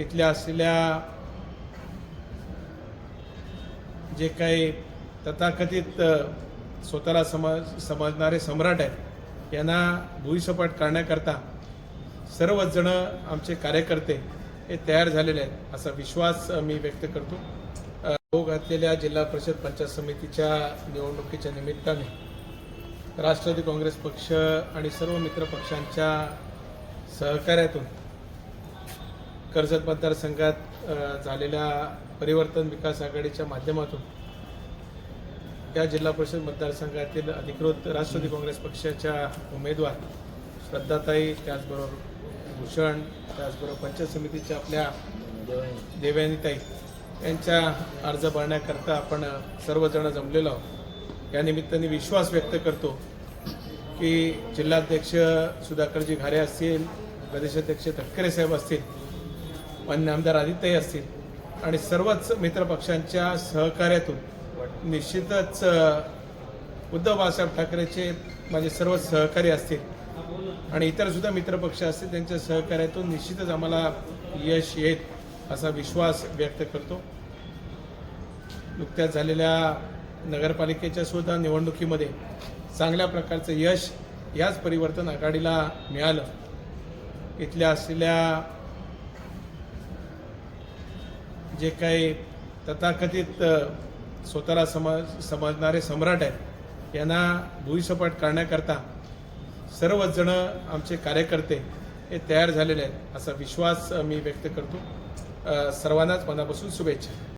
इथल्या असलेल्या जे काही तथाकथित स्वतःला समज समजणारे सम्राट आहेत यांना भुईसपाट करण्याकरता सर्वच जण आमचे कार्यकर्ते हे तयार झालेले आहेत असा विश्वास मी व्यक्त करतो. हो घातलेल्या जिल्हा परिषद पंचायत समितीच्या निवडणुकीच्या निमित्ताने राष्ट्रवादी काँग्रेस पक्ष आणि सर्व मित्र पक्षांच्या सहकार्यातून कर्जत मतदारसंघात झालेल्या परिवर्तन विकास आघाडीच्या माध्यमातून या जिल्हा परिषद मतदारसंघातील अधिकृत राष्ट्रवादी काँग्रेस पक्षाच्या उमेदवार श्रद्धाताई त्याचबरोबर भूषण त्याचबरोबर पंचायत समितीच्या आपल्या देवयानीताई यांच्या अर्ज भरण्याकरता आपण सर्वजण जमलेलो आहोत. या निमित्ताने विश्वास व्यक्त करतो की जिल्हाध्यक्ष सुधाकरजी घारे असतील प्रदेशाध्यक्ष तटकरे साहेब असतील मान्य आमदार आदित्यही असतील. आणि सर्वच मित्रपक्षांच्या सहकार्यातून निश्चितच उद्धव बाळासाहेब ठाकरेचे माझे सर्व सहकारी असतील आणि इतर सुद्धा मित्रपक्ष असतील त्यांच्या सहकार्यातून निश्चितच आम्हाला यश येत असा विश्वास व्यक्त करतो. नुकत्याच झालेल्या नगरपालिकेच्या सुद्धा निवडणुकीमध्ये चांगल्या प्रकारचं यश याच परिवर्तन आघाडीला मिळालं. इथल्या असलेल्या जे काही तथाकथित स्वतःला समज समजणारे सम्राट आहेत यांना भुईसपाट करण्याकरता सर्वचजणं आमचे कार्यकर्ते हे तयार झालेले आहेत असा विश्वास मी व्यक्त करतो. सर्वांनाच मनापासून शुभेच्छा.